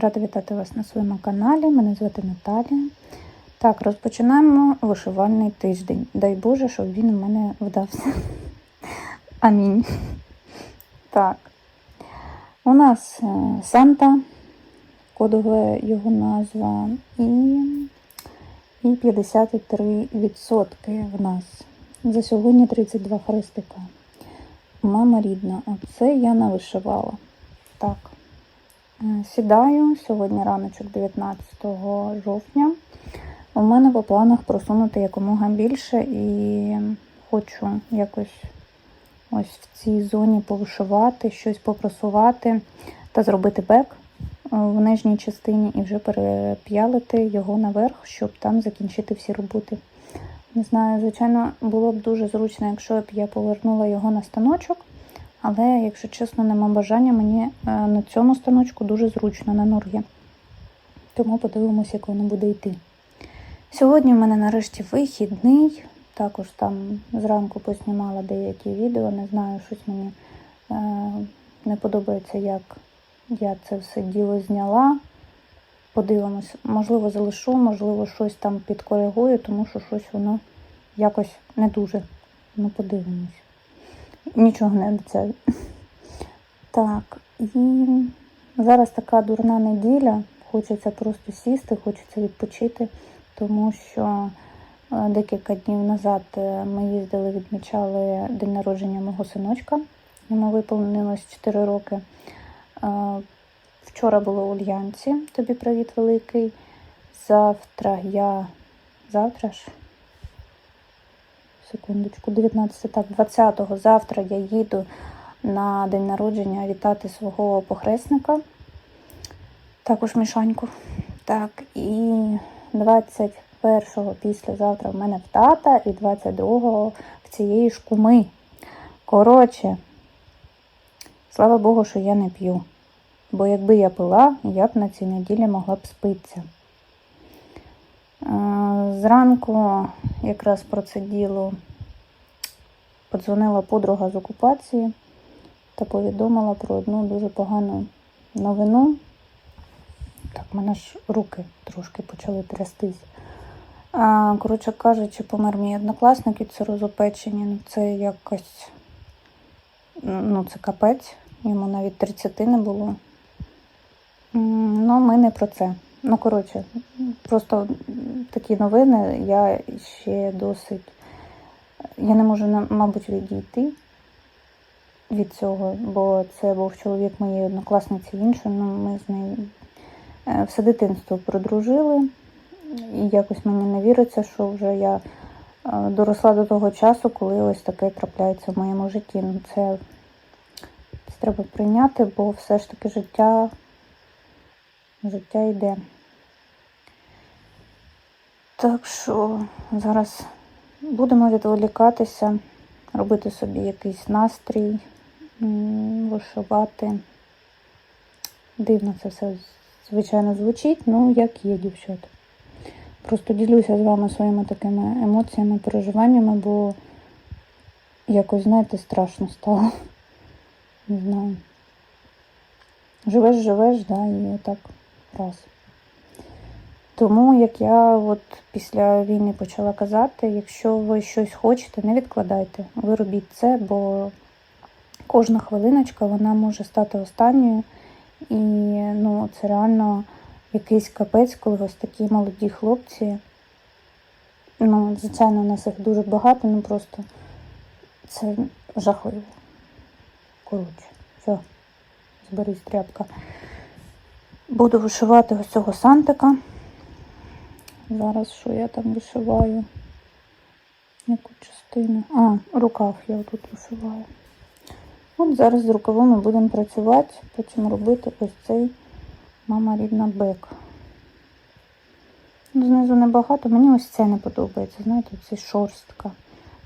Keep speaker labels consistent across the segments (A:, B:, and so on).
A: Рада вітати вас на своєму каналі. Мене звати Наталія. Так, розпочинаємо вишивальний тиждень. Дай Боже, щоб він у мене вдався. Амінь. Так. У нас е, Санта, кодова його назва, і, і 53% в нас. За сьогодні 32 хрестика. Мама рідна, оце я навишивала. Так. Е, Сідаю сьогодні раночок 19 жовтня. У мене по планах просунути якомога більше і хочу якось ось в цій зоні повишивати, щось попросувати та зробити бек е, в нижній частині і вже переп'ялити його наверх, щоб там закінчити всі роботи. Не знаю, звичайно, було б дуже зручно, якщо б я повернула його на станочок. Але, якщо чесно, нема бажання, мені е, на цьому станочку дуже зручно на норгі. Тому подивимося, як воно буде йти. Сьогодні в мене нарешті вихідний. Також там зранку поснімала деякі відео. Не знаю, щось мені е, не подобається, як я це все діло зняла. Подивимось, можливо, залишу, можливо, щось там підкоригую, тому що щось воно якось не дуже. Ну, подивимось. Нічого не обіцяю. Так, і зараз така дурна неділя. Хочеться просто сісти, хочеться відпочити, тому що е, декілька днів назад е, ми їздили, відмічали день народження мого синочка. Йому виповнилось 4 роки. Е, Вчора було у Ульянці, тобі привіт великий. Завтра я. Завтра ж секундочку, 19, так, 20-го завтра я їду на день народження вітати свого похресника, також Мішаньку. Так, і 21-го післязавтра в мене в тата, і 22-го в цієї ж куми. Коротше, слава Богу, що я не п'ю. Бо якби я пила, я б на цій неділі могла б спитися. Зранку якраз про це діло подзвонила подруга з окупації та повідомила про одну дуже погану новину. Так, в мене ж руки трошки почали трястись. А, Коротше кажучи, помер мій однокласник від цирозопечення. Ну, це якось, ну, це капець, йому навіть 30 не було. Ну, ми не про це. Ну, коротше, просто такі новини я ще досить. Я не можу, мабуть, відійти від цього, бо це був чоловік моєї однокласниці іншої. Ну, ми з нею е, все дитинство продружили, і якось мені не віриться, що вже я е, доросла до того часу, коли ось таке трапляється в моєму житті. Ну, це, це треба прийняти, бо все ж таки життя, життя йде. Так що зараз будемо відволікатися, робити собі якийсь настрій, вишивати. Дивно це все, звичайно, звучить, ну як є, дівчата. Просто ділюся з вами своїми такими емоціями, переживаннями, бо якось, знаєте, страшно стало. Не знаю. Живеш, живеш, да, і отак раз. Тому, як я от після війни почала казати, якщо ви щось хочете, не відкладайте. Ви робіть це, бо кожна хвилиночка вона може стати останньою. І ну, це реально якийсь капець, коли ось такі молоді хлопці. Ну, звичайно, у нас їх дуже багато, ну просто це жахливо. Коротше, все, зберись тряпка. Буду вишивати ось цього сантика. Зараз що я там вишиваю? Яку частину? А, рукав я тут вишиваю. От зараз з рукавами будемо працювати, потім робити ось цей мама рідна бек. Знизу небагато, мені ось це не подобається, знаєте, це шорстка.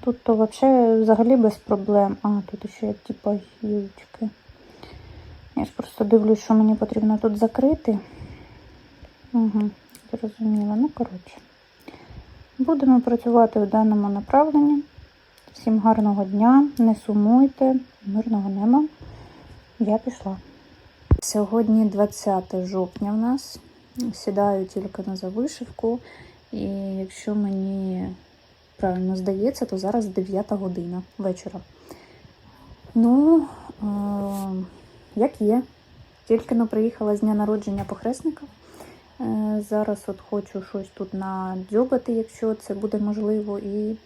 A: Тут то взагалі без проблем. А, тут ще типа гілочки. Я ж просто дивлюсь, що мені потрібно тут закрити. Угу зрозуміла. Ну, коротше, будемо працювати в даному направленні. Всім гарного дня, не сумуйте, мирного неба. Я пішла. Сьогодні 20 жовтня в нас. Сідаю тільки на завишивку. І якщо мені правильно здається, то зараз 9 година вечора. Ну, е, як є. Тільки но приїхала з дня народження похресника. Е, Зараз от хочу щось тут надзьобати, якщо це буде можливо, і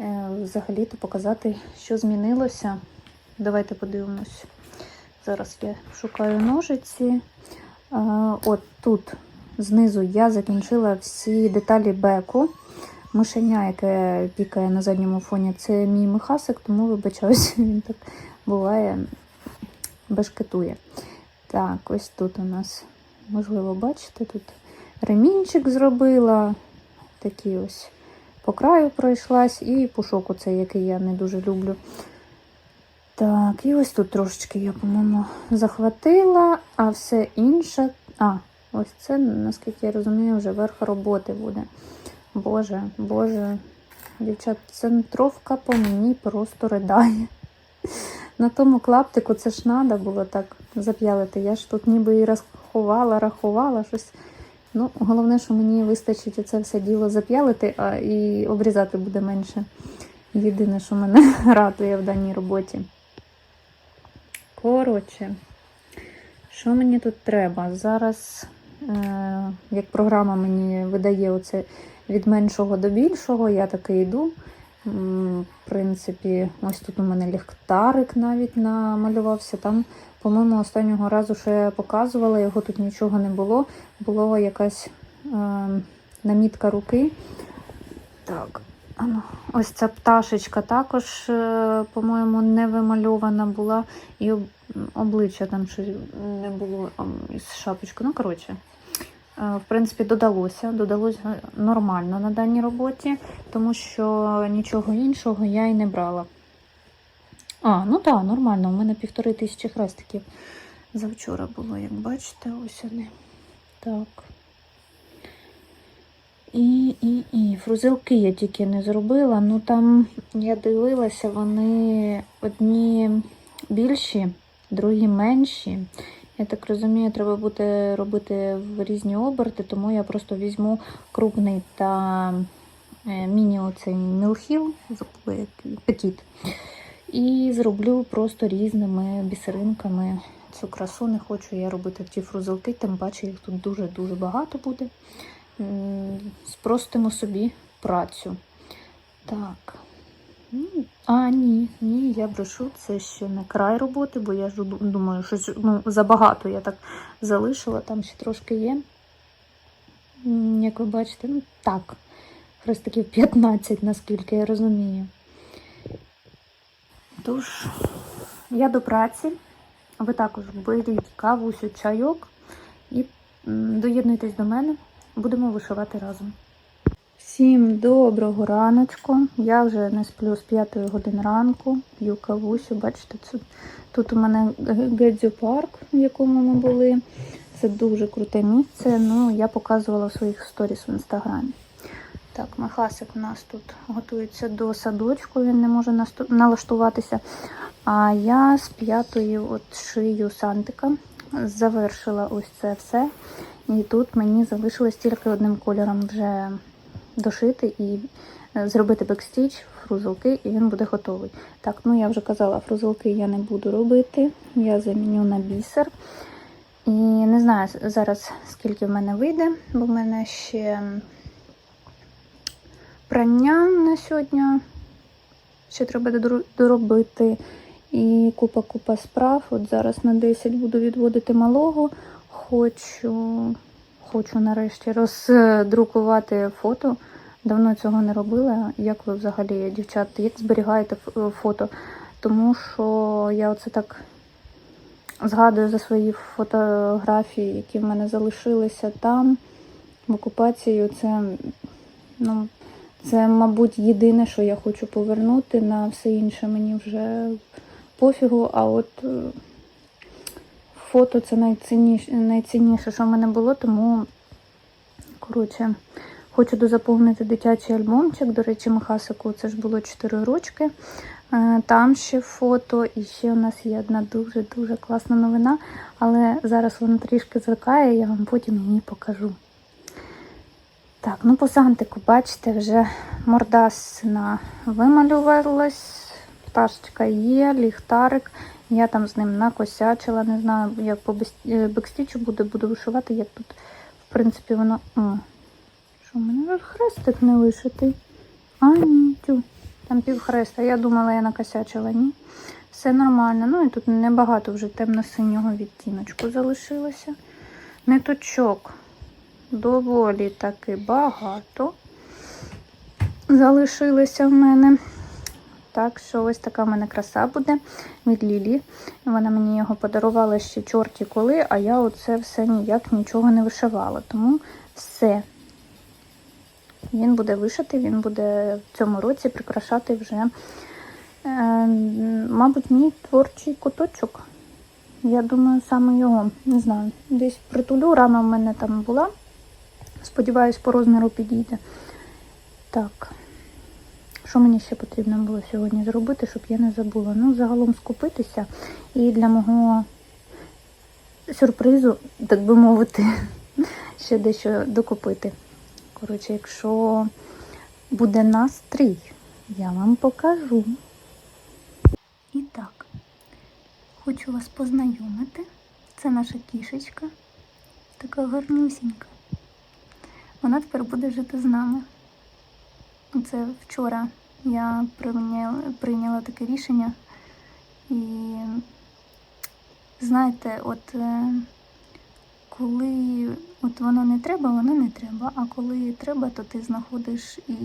A: е, взагалі-то показати, що змінилося. Давайте подивимось. Зараз я шукаю ножиці. Е, От тут знизу я закінчила всі деталі беку. Мишеня, яке пікає на задньому фоні, це мій михасик, тому вибачаюся, він так буває, бешкетує. Так, ось тут у нас, можливо, бачите, тут ремінчик зробила. Такий ось по краю пройшлась, і пушок оцей, який я не дуже люблю. Так, і ось тут трошечки я, по-моєму, захватила, а все інше. А, ось це, наскільки я розумію, вже верх роботи буде. Боже, боже, дівчат, центровка по мені просто ридає. На тому клаптику це ж треба було так зап'ялити. Я ж тут ніби і рахувала, рахувала щось. Ну, головне, що мені вистачить оце все діло зап'ялити, а і обрізати буде менше. Єдине, що мене радує в даній роботі. Коротше, що мені тут треба? Зараз, е, як програма мені видає оце від меншого до більшого, я таки йду. В принципі, ось тут у мене ліхтарик навіть намалювався. Там, по-моєму, останнього разу, що я показувала, його тут нічого не було. Була якась е, намітка руки. Так, ось ця пташечка також, е, по-моєму, не вимальована була. І обличчя там щось не було із шапочкою. Ну, коротше. Е, В принципі, додалося. Додалося нормально на даній роботі, тому що нічого іншого я і не брала. А, ну так, нормально. У мене півтори тисячі хрестиків завчора було, як бачите, ось вони. Так. І, і, і. Фрузилки я тільки не зробила. Ну там я дивилася, вони одні більші, другі менші. Я так розумію, треба буде робити в різні оберти, тому я просто візьму крупний та е, міні оцей мілхіл, петіт. І зроблю просто різними бісеринками цю красу. Не хочу я робити ті фрузелки, тим паче їх тут дуже-дуже багато буде. Спростимо собі працю. Так. А, ні, ні, я брешу, це ще не край роботи, бо я ж думаю, що ну, забагато я так залишила, там ще трошки є. Як ви бачите, ну так, хрестиків 15, наскільки я розумію. Тож, я до праці. Ви також беріть кавусю, чайок і доєднуйтесь до мене. Будемо вишивати разом. Всім доброго раночку. Я вже не сплю з 5 години ранку, п'ю кавусю. Бачите, це, тут у мене Гедзю парк, в якому ми були. Це дуже круте місце. Ну, я показувала в своїх сторіс в інстаграмі. Так, Михасик у нас тут готується до садочку, він не може налаштуватися. А я з п'ятої от шию сантика завершила ось це все. І тут мені залишилось тільки одним кольором вже дошити і е, зробити бекстіч, фрузелки, і він буде готовий. Так, ну я вже казала, фрузелки я не буду робити. Я заміню на бісер. І не знаю зараз, скільки в мене вийде, бо в мене ще прання на сьогодні. Ще треба доробити. І купа-купа справ. От зараз на 10 буду відводити малого. Хочу, хочу нарешті роздрукувати фото. Давно цього не робила. Як ви взагалі, дівчат, як зберігаєте фото? Тому що я оце так згадую за свої фотографії, які в мене залишилися там, в окупації. Це, ну, це, мабуть, єдине, що я хочу повернути. На все інше мені вже пофігу. А от е, фото це найцінніше, найцінніше, що в мене було, тому, коротше, хочу дозаповнити дитячий альбомчик. До речі, Михасику це ж було 4 рочки. Е, Там ще фото, і ще у нас є одна дуже-дуже класна новина, але зараз вона трішки звикає, я вам потім її покажу. Так, ну по сантику, бачите, вже мордасина вималювалась, пташечка є, ліхтарик. Я там з ним накосячила, не знаю, як по е, бекстічу буду, буду вишивати, як тут, в принципі, воно. О, що в мене хрестик не вишитий? А, ні, тю. Там півхреста. Я думала, я накосячила, ні. Все нормально. Ну і тут небагато вже темно-синього відтіночку залишилося. Ниточок доволі таки багато залишилося в мене. Так що ось така в мене краса буде від Лілі. Вона мені його подарувала ще чорті коли, а я оце все ніяк нічого не вишивала. Тому все. Він буде вишитий, він буде в цьому році прикрашати вже, е, мабуть, мій творчий куточок. Я думаю, саме його. Не знаю. Десь притулю, рама в мене там була. Сподіваюсь, по розміру підійде. Так. Що мені ще потрібно було сьогодні зробити, щоб я не забула? Ну, загалом скупитися і для мого сюрпризу, так би мовити, ще дещо докупити. Коротше, якщо буде настрій, я вам покажу. І так, хочу вас познайомити. Це наша кішечка, така гарнюсінька. Вона тепер буде жити з нами. Це вчора я прийняла, прийняла таке рішення. І знаєте, от е, коли от воно не треба, воно не треба. А коли треба, то ти знаходиш і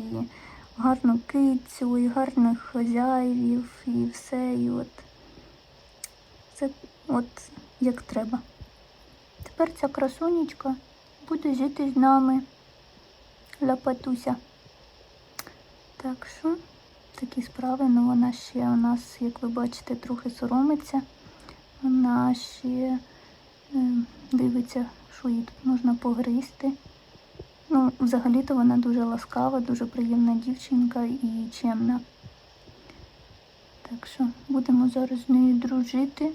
A: гарну кицю, і гарних хазяїв, і все. І от це от як треба. Тепер ця красунечка буде жити з нами. Ляпатуся. Так що, такі справи, ну вона ще у нас, як ви бачите, трохи соромиться. Вона ще е, дивиться, що їй тут можна погризти. Ну, взагалі-то вона дуже ласкава, дуже приємна дівчинка і чемна. Так що будемо зараз з нею дружити,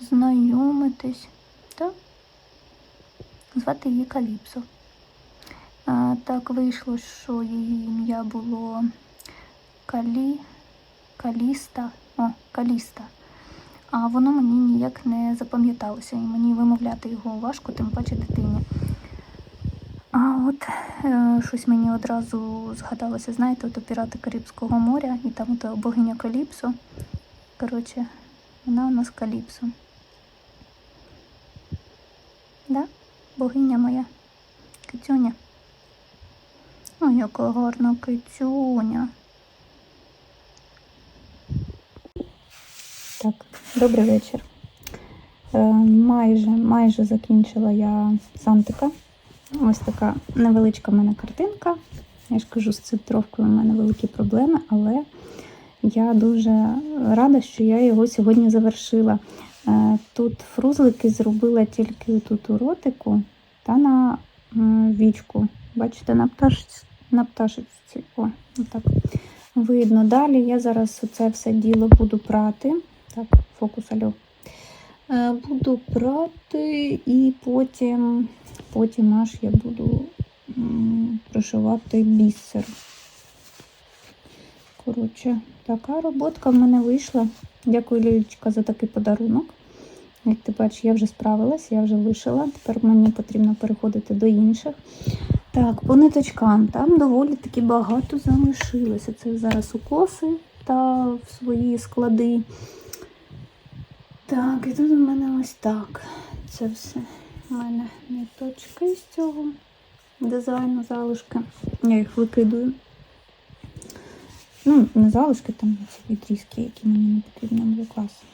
A: знайомитись. Так? Звати її Каліпсо. Так вийшло, що її ім'я було Калі... Каліста. О, Каліста. А воно мені ніяк не запам'яталося, і мені вимовляти його важко, тим паче дитині. А от е, щось мені одразу згадалося, знаєте, от пірати Карибського моря, і там от богиня Каліпсо. Коротше, вона у нас Каліпсо. Да? Богиня моя. Китюня. Ой, яка гарна кицюня. Так, добрий вечір. Е, майже, майже закінчила я сантика. Ось така невеличка в мене картинка. Я ж кажу, з цитровкою в мене великі проблеми, але я дуже рада, що я його сьогодні завершила. Е, Тут фрузлики зробила тільки тут у ротику та на вічку. Бачите, на пташці, на пташечці. О, отак видно. Далі я зараз це все діло буду прати. Так, фокус альо. Е, Буду прати і потім, потім аж я буду м, пришивати бісер. Коротше, така роботка в мене вийшла. Дякую, Лілічка, за такий подарунок. Як ти бачиш, я вже справилась, я вже вишила. Тепер мені потрібно переходити до інших. Так, по ниточкам там доволі таки багато залишилося. Це зараз укоси та в свої склади. Так, і тут у мене ось так. Це все у мене ниточки з цього дизайну залишки. Я їх викидую. Ну, не залишки, там відрізки, які мені не потрібно для класу.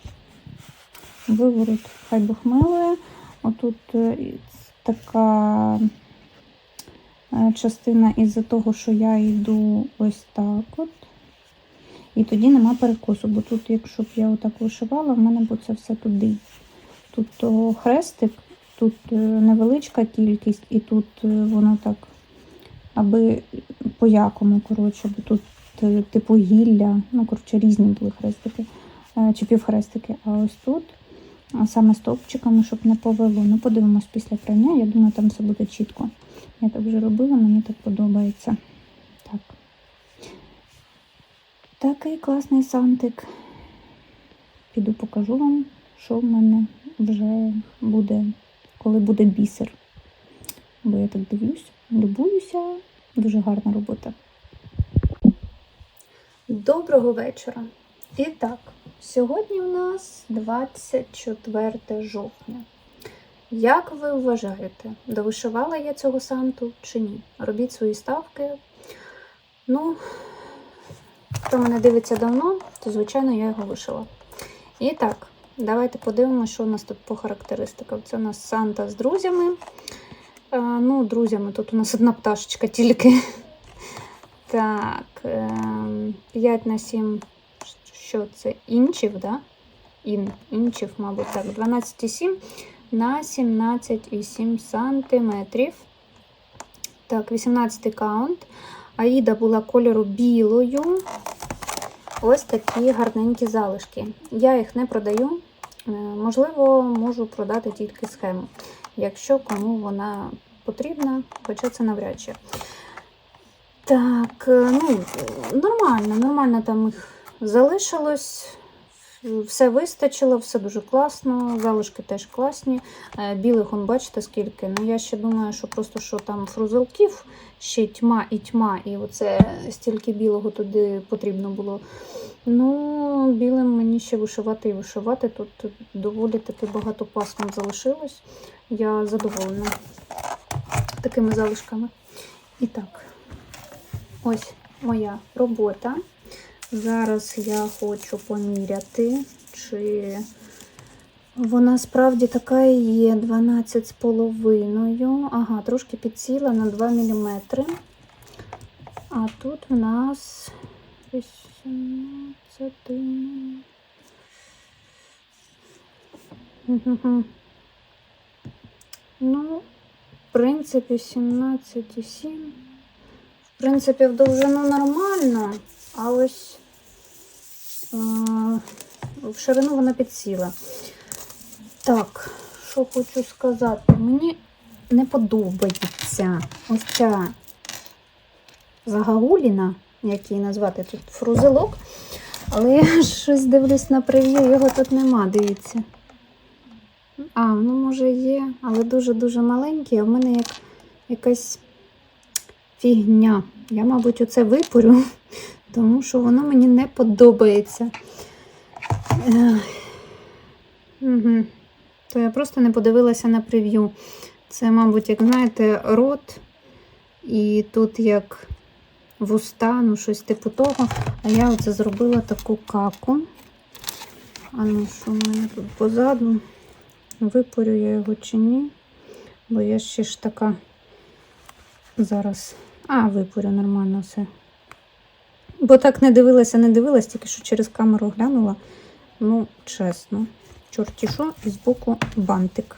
A: Виворот хай бухмелує. Отут е, така частина із-за того, що я йду ось так от. І тоді нема перекосу, бо тут, якщо б я отак вишивала, в мене б це все туди. Тут хрестик, тут е, невеличка кількість, і тут е, воно так, аби по якому, коротше, бо тут е, типу гілля. Ну, коротше, різні були хрестики е, чи півхрестики. А ось тут а саме стовпчиками, щоб не повело. Ну, подивимось після прання. Я думаю, там все буде чітко. Я так вже робила, мені так подобається. Так. Такий класний сантик. Піду покажу вам, що в мене вже буде, коли буде бісер. Бо я так дивлюсь, любуюся. Дуже гарна робота. Доброго вечора. І так, сьогодні у нас 24 жовтня. Як ви вважаєте, довишивала я цього санту чи ні? Робіть свої ставки. Ну, хто мене дивиться давно, то звичайно я його вишила. І так, давайте подивимося, що у нас тут по характеристикам. Це у нас Санта з друзями. А, ну, друзями, тут у нас одна пташечка тільки. Так, ем, 5 на 7, що це? Інчів, да? Ін, інчів, мабуть, так. 12,7 на 17,7 сантиметрів. Так, 18 каунт. Аїда була кольору білою. Ось такі гарненькі залишки. Я їх не продаю. Е, Можливо, можу продати тільки схему, якщо кому вона потрібна, хоча це навряд чи. Так, е, ну, нормально, нормально там їх залишилось. Все вистачило, все дуже класно, залишки теж класні. Е, Білих, он, бачите, скільки. Ну, я ще думаю, що просто що там фрузелків, ще тьма і тьма, і оце стільки білого туди потрібно було. Ну, білим мені ще вишивати і вишивати. Тут доволі таки багато пасм залишилось. Я задоволена такими залишками. І так, ось моя робота. Зараз я хочу поміряти, чи вона справді така і є 12 з половиною. Ага, трошки підсіла на 2 мм. А тут в нас 18. Ну, в принципі, 17,7. В принципі, в довжину нормально, а ось в ширину вона підсіла. Так, що хочу сказати, мені не подобається ось ця загагуліна, як її назвати тут фрузелок. Але я щось дивлюсь на прев'ю, його тут нема, дивіться. А, ну може є, але дуже-дуже маленький, а в мене як якась фігня. Я, мабуть, оце випорю, тому що воно мені не подобається. Угу. То я просто не подивилася на прев'ю. Це, мабуть, як знаєте, рот, і тут як вуста, ну щось типу того. А я оце зробила таку каку. А ну, що в мене тут позаду? Випорю я його чи ні, бо я ще ж така зараз. А, випорю нормально все. Бо так не дивилася, не дивилась, тільки що через камеру глянула. Ну, чесно. Чорті що, і збоку бантик.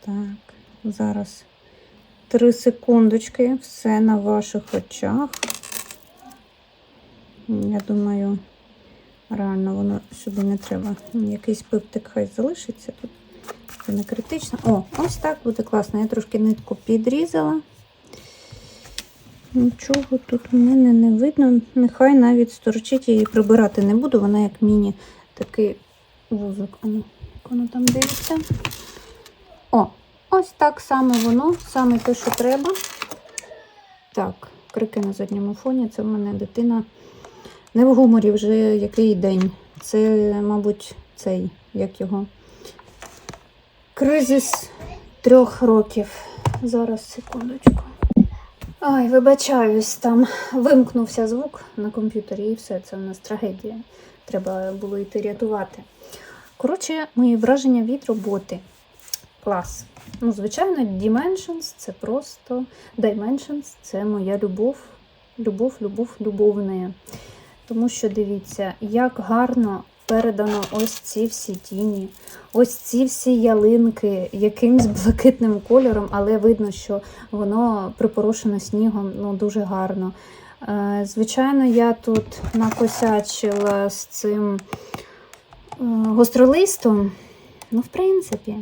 A: Так, зараз три секундочки, все на ваших очах. Я думаю, реально воно сюди не треба. Якийсь пиптик хай залишиться тут. Це не критично. О, ось так буде класно. Я трошки нитку підрізала. Нічого тут у мене не видно. Нехай навіть сторчить, я її прибирати не буду. Вона як міні такий вузок. Ну, як воно там дивиться. О, ось так саме воно, саме те, що треба. Так, крики на задньому фоні. Це в мене дитина не в гуморі вже який день. Це, мабуть, цей, як його. Кризис трьох років. Зараз, секундочку. Ай, вибачаюсь, там вимкнувся звук на комп'ютері і все, це у нас трагедія. Треба було йти рятувати. Коротше, мої враження від роботи. Клас. Ну, звичайно, Dimensions це просто Dimensions це моя любов. Любов, любов, любовна. Тому що дивіться, як гарно передано ось ці всі тіні, ось ці всі ялинки якимсь блакитним кольором, але видно, що воно припорошено снігом ну, дуже гарно. Е, Звичайно, я тут накосячила з цим е, гостролистом. Ну, в принципі,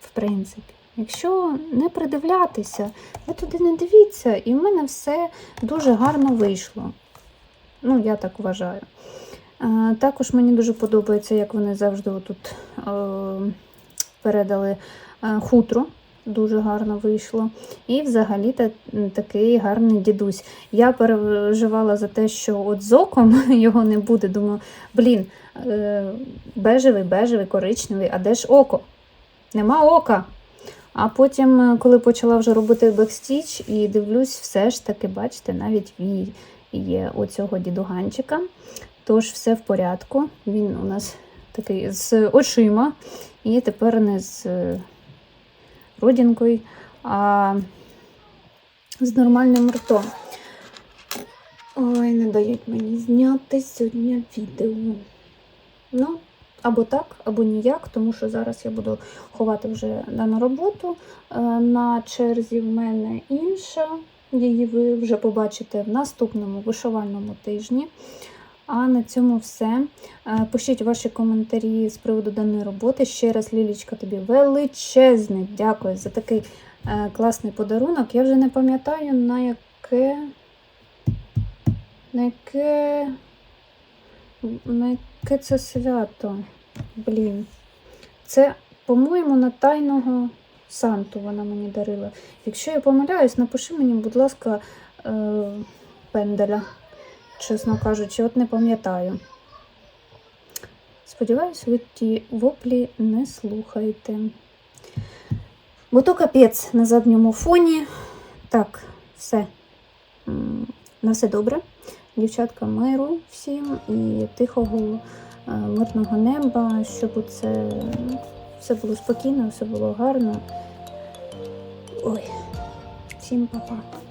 A: в принципі, якщо не придивлятися, ви туди не дивіться, і в мене все дуже гарно вийшло. Ну, я так вважаю. Е, Також мені дуже подобається, як вони завжди тут передали е, хутро. Дуже гарно вийшло. І взагалі та, такий гарний дідусь. Я переживала за те, що от з оком його не буде. Думаю, блін, е, бежевий, бежевий, коричневий, а де ж око? Нема ока. А потім, е, коли почала вже робити бекстіч, і дивлюсь, все ж таки, бачите, навіть вій є у цього дідуганчика. Тож все в порядку. Він у нас такий з очима, і тепер не з е, родинкою, а з нормальним ртом. Ой, не дають мені зняти сьогодні відео. Ну, або так, або ніяк, тому що зараз я буду ховати вже дану роботу. Е, На черзі в мене інша. Її ви вже побачите в наступному вишивальному тижні. А на цьому все. Е, Пишіть ваші коментарі з приводу даної роботи. Ще раз, Лілічка, тобі величезне дякую за такий е, класний подарунок. Я вже не пам'ятаю, на яке. На яке. На яке це свято. Блін. Це, по-моєму, на тайного Санту вона мені дарила. Якщо я помиляюсь, напиши мені, будь ласка, е, пенделя. Чесно кажучи, от не пам'ятаю. Сподіваюсь, ви ті воплі не слухаєте. Бо то капець на задньому фоні. Так, все. На все добре. Дівчатка, миру всім і тихого, е, мирного неба, щоб це все було спокійно, все було гарно. Ой, всім па-па.